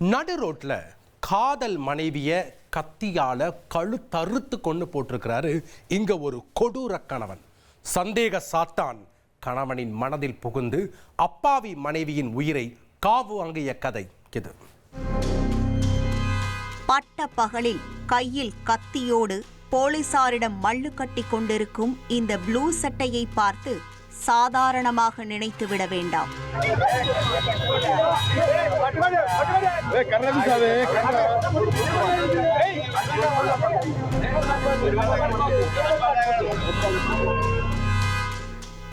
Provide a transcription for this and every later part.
நடு ரோட்ல காதல் மனைவிய கத்தியால கழுத்தறுத்து கொண்டு போட்டிருக்கிறாரு இங்க ஒரு கொடூர கணவன். சந்தேக சாத்தான் கணவனின் மனதில் புகுந்து அப்பாவி மனைவியின் உயிரை காவு வாங்கிய கதை இது. பட்ட பகலில் கையில் கத்தியோடு போலீசாரிடம் மல்லு கட்டி கொண்டிருக்கும் இந்த ப்ளூ சட்டையை பார்த்து சாதாரணமாக நினைத்துவிட வேண்டாம்.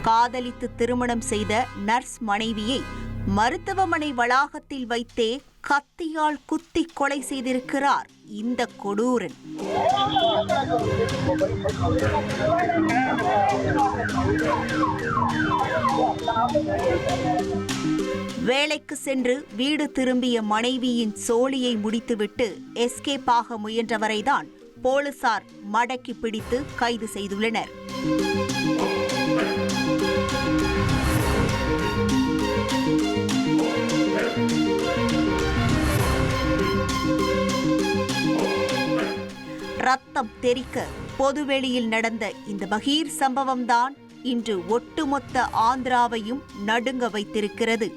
காதலித்து திருமணம் செய்த நர்ஸ் மனைவியை மருத்துவமனை வளாகத்தில் வைத்தே கத்தியால் குத்தி கொலை செய்திருக்கிறார் இந்த கொடூரன். வேலைக்கு சென்று வீடு திரும்பிய மனைவியின் சோழியை முடித்துவிட்டு எஸ்கேப் ஆக முயன்றவரைதான் போலீசார் மடக்கி பிடித்து கைது செய்துள்ளனர். ரத்தம் தெறிக்க பொதுவெளியில் நடந்த இந்த பகீர் சம்பவம்தான் இன்று ஒட்டுமொத்த ஆந்திராவையும் நடுங்க வைத்திருக்கிறது.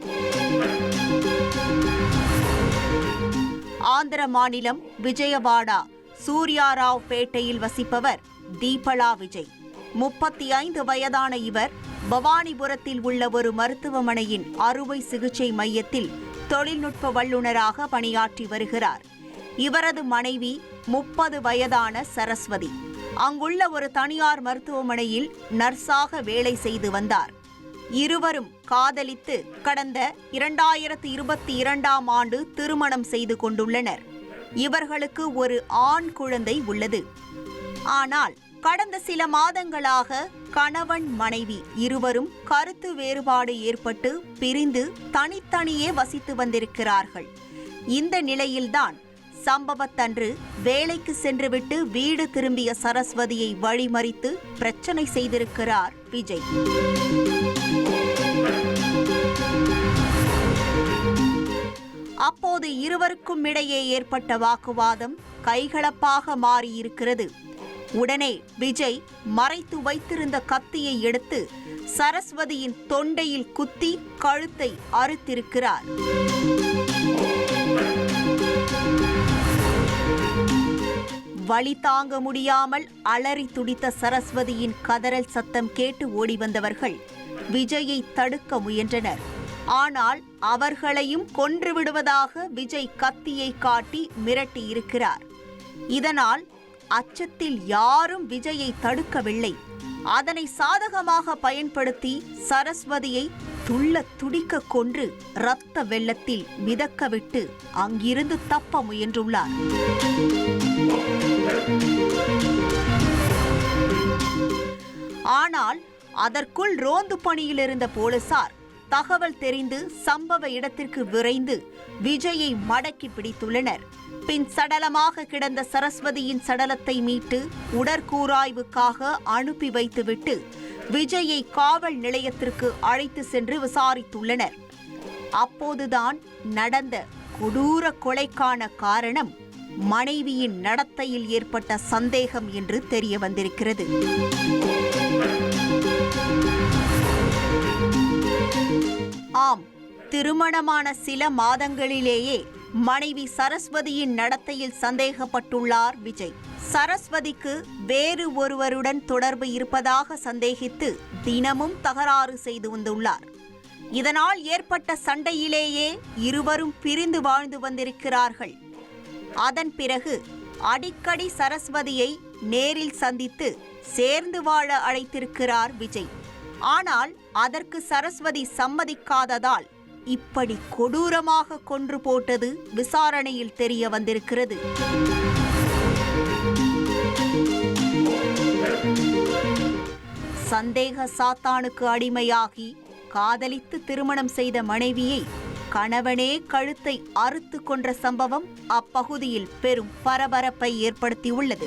ஆந்திர மாநிலம் விஜயவாடா சூர்யாராவ் பேட்டையில் வசிப்பவர் தீபலா விஜய். முப்பத்தி ஐந்து வயதான இவர் பவானிபுரத்தில் உள்ள ஒரு மருத்துவமனையின் அறுவை சிகிச்சை மையத்தில் தொழில்நுட்ப வல்லுநராக பணியாற்றி வருகிறார். இவரது மனைவி முப்பது வயதான சரஸ்வதி. அங்குள்ள ஒரு தனியார் மருத்துவமனையில் நர்ஸாக வேலை செய்து வந்தார். இருவரும் காதலித்து கடந்த இரண்டாயிரத்து இருபத்தி இரண்டாம் ஆண்டு திருமணம் செய்து கொண்டுள்ளனர். இவர்களுக்கு ஒரு ஆண் குழந்தை உள்ளது. ஆனால் கடந்த சில மாதங்களாக கணவன் மனைவி இருவரும் கருத்து வேறுபாடு ஏற்பட்டு பிரிந்து தனித்தனியே வசித்து வந்திருக்கிறார்கள். இந்த நிலையில்தான் சம்பவத்தன்று வேலைக்கு சென்றுவிட்டு வீடு திரும்பிய சரஸ்வதியை வழிமறித்து பிரச்சனை செய்திருக்கிறார் விஜய். அப்போது இருவருக்கும் இடையே ஏற்பட்ட வாக்குவாதம் கைகலப்பாக மாறியிருக்கிறது. உடனே விஜய் மறைத்து வைத்திருந்த கத்தியை எடுத்து சரஸ்வதியின் தொண்டையில் குத்தி கழுத்தை அறுத்திருக்கிறார். வழி தாங்க முடியாமல் அலறி துடித்த சரஸ்வதியின் கதறல் சத்தம் கேட்டு ஓடி வந்தவர்கள் விஜயை தடுக்க முயன்றனர். ஆனால் அவர்களையும் கொன்று விடுவதாக விஜய் கத்தியை காட்டி மிரட்டியிருக்கிறார். இதனால் அச்சத்தில் யாரும் விஜயை தடுக்கவில்லை. அதனை சாதகமாக பயன்படுத்தி சரஸ்வதியை துள்ள துடிக்க கொன்று இரத்த வெள்ளத்தில் மிதக்கவிட்டு அங்கிருந்து தப்ப முயன்றுள்ளார். ஆனால் அதற்குள் ரோந்து பணியில் இருந்த போலீசார் தகவல் தெரிந்து சம்பவ இடத்திற்கு விரைந்து விஜயை மடக்கி பிடித்துள்ளனர். பின் சடலமாக கிடந்த சரஸ்வதியின் சடலத்தை மீட்டு உடற்கூராய்வுக்காக அனுப்பி வைத்துவிட்டு விஜயை காவல் நிலையத்திற்கு அழைத்து சென்று விசாரித்துள்ளனர். அப்போதுதான் நடந்த கொடூர கொலைக்கான காரணம் மனைவியின் நடத்தையில் ஏற்பட்ட சந்தேகம் என்று தெரிய வந்திருக்கிறது. ஆம் திருமணமான சில மாதங்களிலேயே மனைவி சரஸ்வதியின் நடத்தையில் சந்தேகப்பட்டுள்ளார் விஜய். சரஸ்வதிக்கு வேறு ஒருவருடன் தொடர்பு இருப்பதாக சந்தேகித்து தினமும் தகராறு செய்து வந்துள்ளார். இதனால் ஏற்பட்ட சண்டையிலேயே இருவரும் பிரிந்து வாழ்ந்து வந்திருக்கிறார்கள். அதன் பிறகு அடிக்கடி சரஸ்வதியை நேரில் சந்தித்து சேர்ந்து வாழ அழைத்திருக்கிறார் விஜய். ஆனால் அதற்கு சரஸ்வதி சம்மதிக்காததால் இப்படி கொடூரமாக கொன்று போட்டது விசாரணையில் தெரிய வந்திருக்கிறது. சந்தேக சாத்தானுக்கு அடிமையாகி காதலித்து திருமணம் செய்த மனைவியை கணவனே கழுத்தை அறுத்து கொன்ற சம்பவம் அப்பகுதியில் பெரும் பரபரப்பை ஏற்படுத்தியுள்ளது.